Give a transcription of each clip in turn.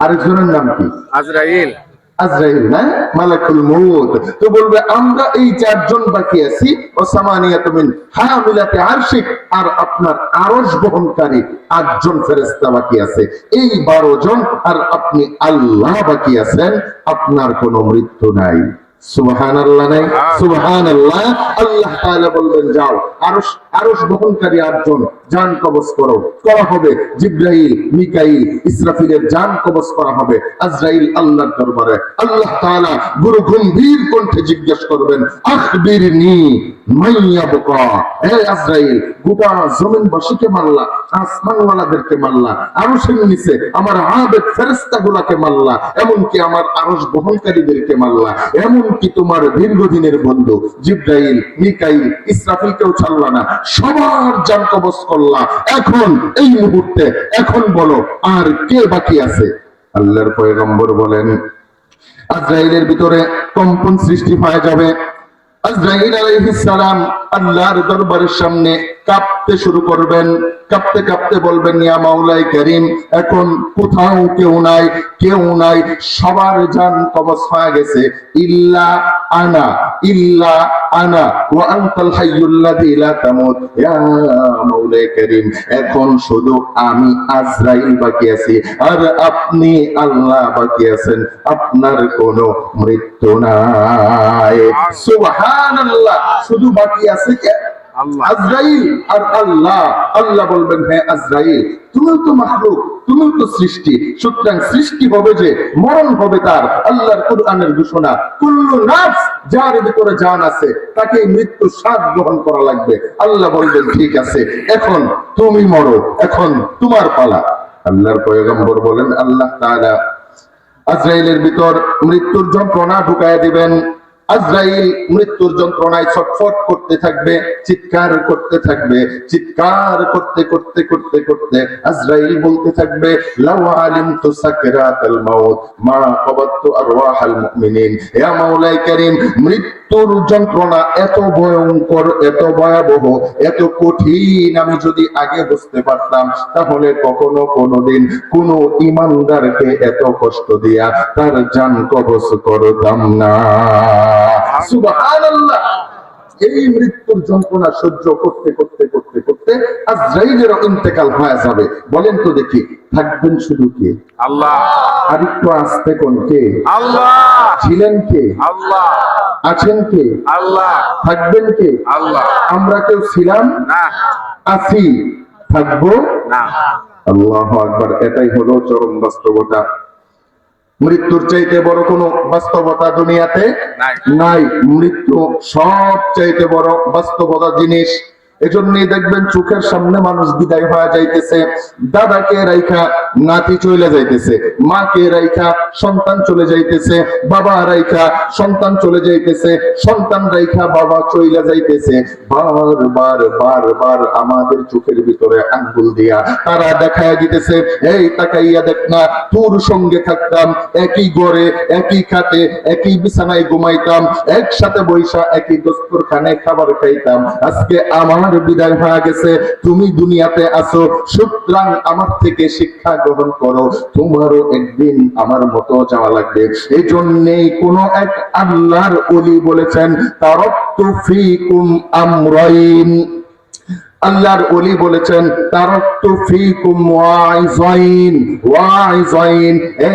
আরেকজনের নাম কি? আজরাইল। আজরাইল না মালাকুল মউত। তো বলবে আমরা এই চারজন বাকি আছি। মিন হামিলাতে আরশিক। আর আপনার আরশ বহনকারী আটজন ফেরেশতা বাকি আছে। এই 12 জন আর আপনি আল্লাহ বাকি আছেন। আপনার কোনো মৃত্যু নাই। নাই? সুবহানাল্লাহ। আল্লাহ তাআলা বলবেন যাও আরশ আরশ বহনকারী আটজন জান কবজ করো। করা হবে জিব্রাইল মিকাইল ইসরাফিলের জান কবজ করা হবে আজরাইল আল্লাহর দরবারে। আল্লাহ তাআলা গুরু গম্ভীর কণ্ঠে জিজ্ঞেস করবেন আখবিরনি দীর্ঘদিনের বন্ধু জিব্রাইল, মিকাইল, ইসরাফিলকেও ছাড়লা না, সবার জান কবজ করলা। এখন, এই মুহূর্তে, এখন বলো, আর কে বাকি আছে? আল্লাহর পয়গম্বর বলেন, আজরাইলের ভিতরে কম্পন সৃষ্টি হয়ে যাবে। আজরাইল আলাইহিস সালাম আল্লাহর দরবারের সামনে কাঁপতে শুরু করবেন। কাঁপতে কাঁপতে বলবেন, ইয়া মাওলাই করিম, এখন কোথাও কেউ নাই কেউ নাই, সবার জান কবজ হয়ে গেছে। ইল্লা আনা ইল্লা আনা, ওয়া আনতাল হাইয়ুল্লাযী লা তামুত। ইয়া মাওলাই করিম, এখন শুধু আমি আজরাইল বাকি আছি, আর আপনি আল্লাহ বাকি আছেন। আপনার কোনো মৃত্যু নাই। সুবহানাল্লাহ, শুধু বাকি আছে। কে আল্লাহ। আজরাইল আর আল্লাহ। আল্লাহ বলবেন হ্যাঁ আজরাইল তুমি তো মাখলুক তুমি তো সৃষ্টি। সুতরাং সৃষ্টি হবে যে মরণ হবে তার। আল্লাহর কোরআনের ঘোষণা কুল্লু নাফস যার ভিতরে জান আছে তাকে মৃত্যু স্বাদ গ্রহণ করা লাগবে। আল্লাহ বলবেন ঠিক আছে এখন তুমি মরো এখন তোমার পালা। আল্লাহর পয়গম্বর বলেন আল্লাহ তাআলা আজরাইলের ভিতর মৃত্যুর যন্ত্রণা ঢুকায় দিবেন। আজরাইল মৃত্যুর যন্ত্রণায় ছটফট করতে থাকবে, চিৎকার করতে থাকবে, চিৎকার করতে করতে করতে করতে আজরাইল বলতে থাকবে, লাউ আলিমতু সাকরাতাল মাউত, মা কবাতু আরওয়াহাল মুমিনিন। ইয়া মাওলাই কারীম মৃত্যুর যন্ত্রণা, এত ভয়ঙ্কর, এত ভয়াবহ, এত কঠিন আমি যদি আগে বুঝতে পারতাম, তাহলে কখনো কোনোদিন কোন ইমানদারকে এত কষ্ট দিয়া তার যান কবচ করতাম না। সুবহানাল্লাহ! এই মৃত্যুর যন্ত্রণা সহ্য করতে করতে করতে করতে আজরাইলের ইন্তেকাল হয়ে যাবে। বলেন তো দেখি থাকবেন শুধু কে? আল্লাহ। আর একটু আসতে কোন কে? আল্লাহ। ছিলেন কে? আল্লাহ। আছেন কে? আল্লাহ। থাকবেন কে? আল্লাহ। আমরা কেউ ছিলাম? না। আছি। থাকব? না। আল্লাহ আকবার। এটাই হলো চরম বাস্তবতা। মৃত্যুর চাইতে বড় কোনো বাস্তবতা দুনিয়াতে নাই। মৃত্যু সব চাইতে বড় বাস্তবতা জিনিস এজন্যই দেখবেন চোখের সামনে মানুষ বিদায় হয়ে যাইতেছে, দাদাকে রাইখা নাতি চলে যাইতেছে, মাকে রাইখা সন্তান চলে যাইতেছে, বাবা রাইখা সন্তান চলে যাইতেছে, সন্তান রাইখা বাবা চলে যাইতেছে। বার বার বার বার আমাদের চোখের ভিতরে আঙ্গুল দিয়া তারা দেখায় দিতেছে, এই তাকাইয়া দেখ না, তোর সঙ্গে থাকতাম, একই ঘরে, একই খাতে একই বিছানায় ঘুমাইতাম, একসাথে বৈশা একই দস্তরখানে খাবার খাইতাম। আজকে আমার বিদায় হয়ে গেছে। তুমি দুনিয়াতে আসো সুতরাং আমার থেকে শিক্ষা গ্রহণ করো। তোমারও একদিন আমার মতো যাওয়া লাগবে। এই জন্যেই কোনো এক আল্লাহর অলি বলেছেন তারক তুফি কুম আমরাইন। আল্লাহর ওলি বলেছেন তারাক্তু ফিকুম ওয়াইজাইন ওয়াইজাইন। এ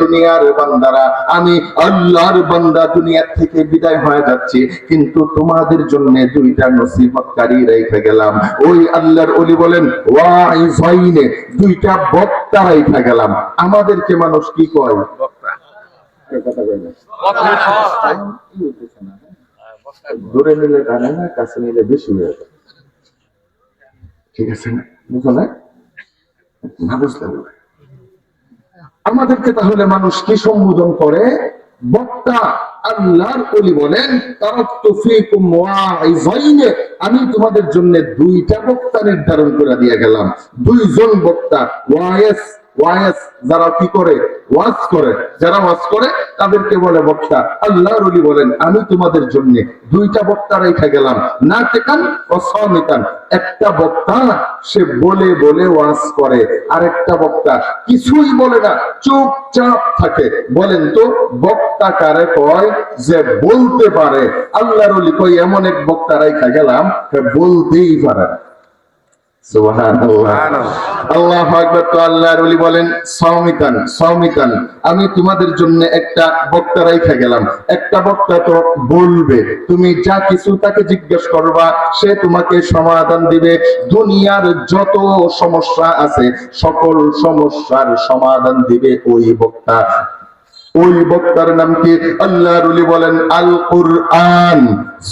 দুনিয়ার বান্দারা আমি আল্লাহর বান্দা দুনিয়া থেকে বিদায় হয়ে যাচ্ছি কিন্তু তোমাদের জন্য দুইটা নসিহতকারী রেখে গেলাম। ওই আল্লাহর ওলি বলেন ওয়াইজাইনে দুইটা বক্তা রেখে গেলাম। আমাদেরকে মানুষ কি কয়? বক্তা। দূরে নিলে টানে না কাছে নিলে বেশি হয়ে যায়। ঠিক আছে না? বুঝো না বুঝলে। আমাদেরকে তাহলে মানুষ কি সম্বোধন করে? বক্তা আল্লাহর কলি বলেন আমি তোমাদের জন্য দুইটা বক্তা নির্ধারণ করে দিয়ে গেলাম। দুইজন বক্তা, ওয়াইস যারা কি করে? করে। যারা করে, তাদেরকে বলে বক্তা, আল্লাহ রলি বলেন, আমি তোমাদের জন্য দুইটা বক্তা রেখে গেলাম। না টেকান ও সমিতান একটা বক্তা, সে বলে বলে ওয়াজ করে। আর একটা বক্তা, কিছুই বলে না, চুপচাপ থাকে। বলেন তো, বক্তা কারে কয়? যে বলতে পারে। আল্লাহ রলি কই এমন এক বক্তা রেখে গেলাম বলতেই পারে না। আল্লাহ তো আল্লাহর ওলি বলেন সৌমিতান সৌমিতান আমি তোমাদের জন্য একটা বক্তা রাইখা গেলাম। একটা বক্তা তো বলবে। তুমি যা কিছু তাকে জিজ্ঞেস করবা সে তোমাকে সমাধান দিবে। দুনিয়ার যত সমস্যা আছে সকল সমস্যার সমাধান দিবে ওই বক্তা। ওই বক্তার নাম কি? আল্লাহ রুলি বলেন আল কুরআন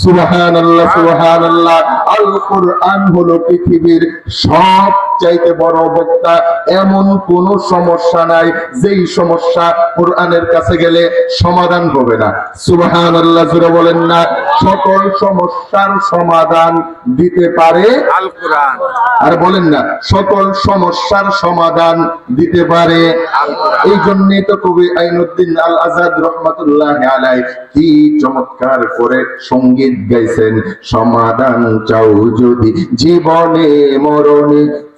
সুবহান আল্লাহ সুবহান আল্লাহ আল কুরআন হলো পৃথিবীর সব চাইতে বড় বক্তা। এমন কোন সমস্যা নাই, যেই সমস্যা কোরআনের কাছে গেলে সমাধান হবে না। সুবহান আল্লাহ জুড়ে বলেন না। সকল সমস্যার সমাধান দিতে পারে। আল কোরআন। আর বলেন না সকল সমস্যার সমাধান দিতে পারে। এই জন্যে তো কবি আইনুদ্দিন আল আজাদ রহমতুল্লাহ আলাই কি চমৎকার করে সংগীত গাইছেন সমাধান চাও যদি জীবনে মরণে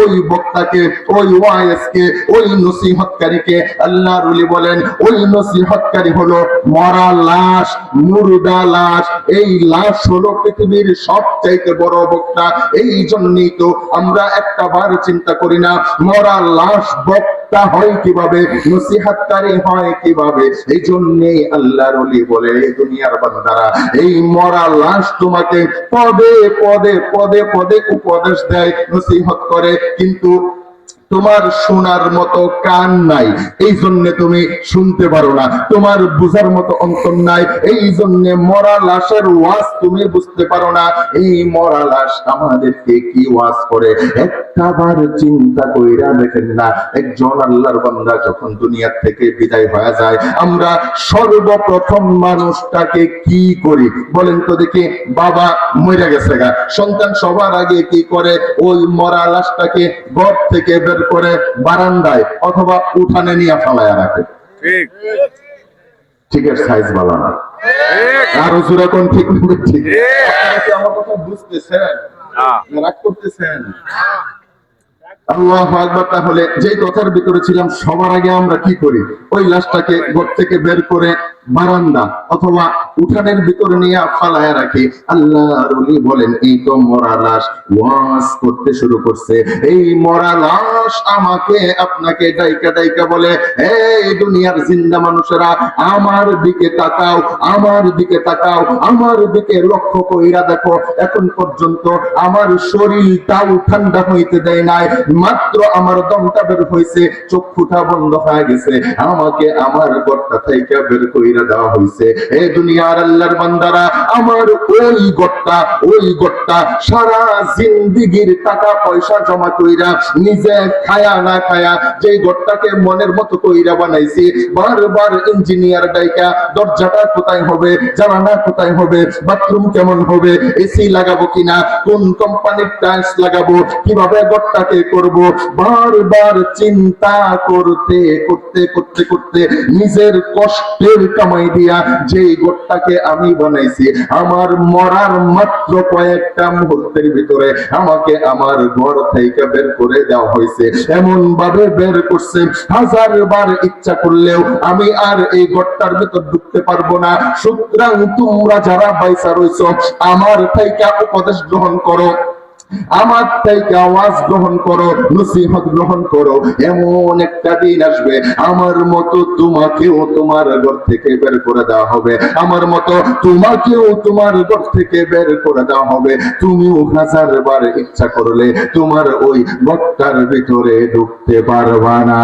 ওই বক্তাকে, ওই ওয়ায়েসকে ওই নসিহতকারীকে আল্লাহ রুলি বলেন, ওই নসিহতকারী হলো মরা লাশ, মুরুদা লাশ। এই লাশ হলো পৃথিবীর সবচাইতে বড় বক্তা। এই জন্যই তো আমরা একটা বার চিন্তা করি না, মরা লাশ বক্তা হয় কীভাবে? নসিহাতকারী হয় কীভাবে? এই জন্যেই আল্লাহর ওলি বলে এই দুনিয়ার বান্দারা, এই মরা লাশ তোমাকে পদে পদে পদে পদে উপদেশ দেয়, নসিহত করে। কিন্তু তোমার শোনার মতো কান নাই, এই জন্য তুমি শুনতে পারো না। তোমার বুঝার মতো অন্তর নাই, এই জন্য মরা লাশের ওয়াজ তুমি বুঝতে পারো না। এই মরা লাশ আমাদেরকে কি ওয়াজ করে? একটা বার চিন্তা কইরা দেখেন না, একজন আল্লাহর বান্দা যখন দুনিয়ার থেকে বিদায় হয়ে যায়, আমরা সর্বপ্রথম মানুষটাকে কি করি? বলেন তো দেখি, বাবা মরে গেছে গা। সন্তান সবার আগে কি করে? ওই মরা লাশটাকে ঘর থেকে বের করে বারান্দায় অথবা উঠানে নিয়ে ফালায় রাখে। ঠিক। ঠিক সাইজ ভালো না। ঠিক। আরও আমার কথা বুঝতেছেন। রাগ করতেছেন? আল্লাহ আকবার তাহলে যে কথার ভিতরে ছিলাম সবার আগে আমরা কি করি? ওই লাশটাকে ঘর থেকে বের করে বারান্দা অথবা উঠানের ভিতরে নিয়ে ফালায় রাখি। আল্লাহ রলি বলেন, এই তো মরা লাশ ওয়াজ করতে শুরু করছে। এই মরা লাশ আমাকে আপনাকে ডাইকা ডাইকা বলে, এই দুনিয়ার জিন্দা মানুষেরা, আমার দিকে তাকাও, আমার দিকে তাকাও, আমার দিকে লক্ষ্য কইরা দেখো। এখন পর্যন্ত আমার শরীরটাও ঠান্ডা হইতে দেয় নাই, মাত্র আমার দমটা বের হয়েছে চক্ষুটা বন্ধ হয়ে গেছে। আমাকে আমার গড়টা থেকে বের কইরা দেওয়া হয়েছে এই দুনিয়ার আল্লাহর বান্দারা, আমার ওই গড়টা ওই গড়টা সারা জিন্দিগির টাকা পয়সা জমা কইরা নিজে খায়া না খায়া যে গড়টাকে মনের মতো কইরা বানাইছি, বারবার ইঞ্জিনিয়ার ডাইকা, দরজাটা কোথায় হবে, জানালা কোথায় হবে, বাথরুম কেমন হবে এসি লাগাবো কিনা, কোন কোম্পানির টাইলস লাগাবো, কীভাবে গড়টাকে করব, বারবার চিন্তা করতে করতে করতে করতে নিজের কষ্টের কামাই দিয়া যে গোটটাকে আমি বানাইছি, আমার মরার মাত্র কয়েকটা মুহূর্তের ভিতরে আমাকে আমার ঘর থেকে বের করে দেওয়া হয়েছে। এমন ভাবে বের করছে হাজার বার ইচ্ছা করলেও আমি আর এই ঘরটার ভিতর ঢুকতে পারব না। সুতরাং তোমরা যারা বাইসা রইছ আমার থেকে উপদেশ গ্রহণ করো। আমার থেকে আওয়াজ গ্রহণ করো, নসিহত গ্রহণ করো, এমন একটা দিন আসবে। আমার মতো তোমাকেও তোমার ঘর থেকে বের করে দেওয়া হবে। আমার মতো তোমাকেও তোমার ঘর থেকে বের করে দেওয়া হবে। তুমিও হাজার বার ইচ্ছা করলে তোমার ওই ঘরটার ভিতরে ঢুকতে পারবা না।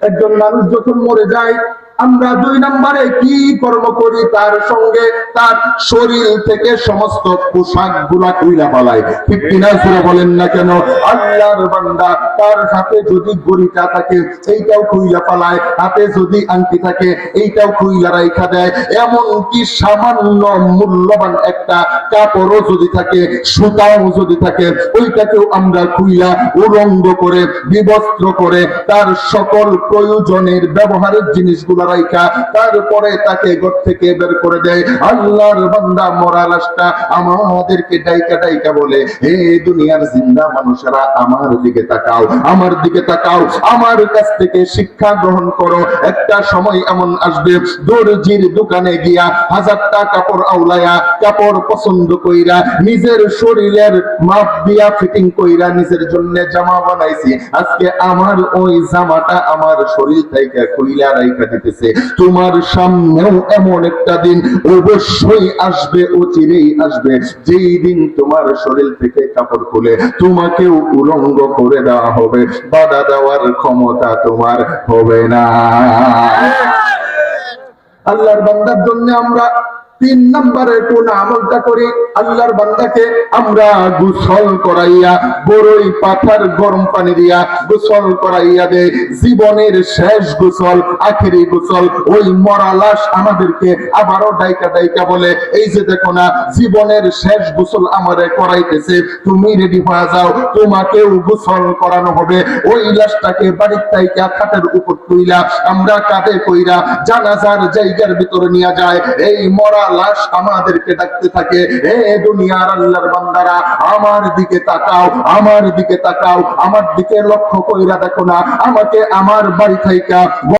একজন মানুষ যখন মরে যায় আমরা দুই নম্বরে কি কর্ম করি তার সঙ্গে তার শরীর থেকে সমস্ত পোশাকগুলা কুইলা পালাই ঠিক কিনা বলেন না কেন? আল্লাহর বান্দা তার হাতে যদি গড়িটা থাকে, এইটাও খুইলা পালায় হাতে যদি আংটি থাকে, এইটাও খুইলা রাইখা দেয়। এমন কি সামান্য মূল্যবান একটা কাপড়ও যদি থাকে, সুতাও যদি থাকে, ওইটাকেও আমরা খুইলা উলঙ্গ করে, বিবস্ত্র করে তার সকল প্রয়োজনের ব্যবহারের জিনিসগুলো রাইখা, তারপরে তাকে ঘর থেকে বের করে দেয়। আল্লাহর বান্দা মরা লাশটা আমাদেরকে ডাইকা ডাইকা বলে, হে দুনিয়ার জিন্দা মানুষেরা, আমার দিকে তাকাও, আমার দিকে তাকাও, আমার কাছ থেকে শিক্ষা গ্রহণ করো। একটা সময় এমন আসবে, দর্জির দোকানে গিয়া হাজারটা কাপড় আউলায়া, কাপড় পছন্দ কইরা, নিজের শরীরের মাপ দিয়া ফিটিং কইরা নিজের জন্য জামা বানাইছি। আজকে আমার ওই জামাটা আমার শরীর থেকে কইলা রাইখা দিতেছে। তোমার সামনেও এমন একটা দিন অবশ্যই আসবে, অচিরেই আসবে। যেই দিন তোমার শরীর থেকে কাপড় খুলে তোমাকেও উলঙ্গ করে দেওয়া হবে, বাধা দেওয়ার ক্ষমতা তোমার হবে না। আল্লাহর বান্দার জন্য আমরা তিন নম্বরে কোন আমলটা করি, আল্লাহর বান্দাকে আমরা গোসল করাইয়া বড়ই পাথার গরম পানি দিয়া গোসল করাইয়া দে জীবনের শেষ গোসল, আখেরি গোসল, ওই মরা লাশ আমাদেরকে আবারও ডাইকা ডাইকা বলে, এই যে দেখো না, জীবনের শেষ গোসল আমারে করাইতেছে, তুমি রেডি হয়ে যাও, তোমাকেও গোসল করানো হবে। ওই লাশটাকে বাড়ির তাইকা খাটের উপর তুইলা, আমরা কাঁধে কইরা জানাজার জায়গার ভিতরে নিয়ে যায়। এই মরা লাশ আমাদেরকে ডাকতে থাকে হে দুনিয়ার আল্লাহর বান্দারা, আমার দিকে তাকাও, আমার দিকে তাকাও, আমার দিকে লক্ষ্য কইরা দেখো না, আমাকে আমার বাড়ি থাইকা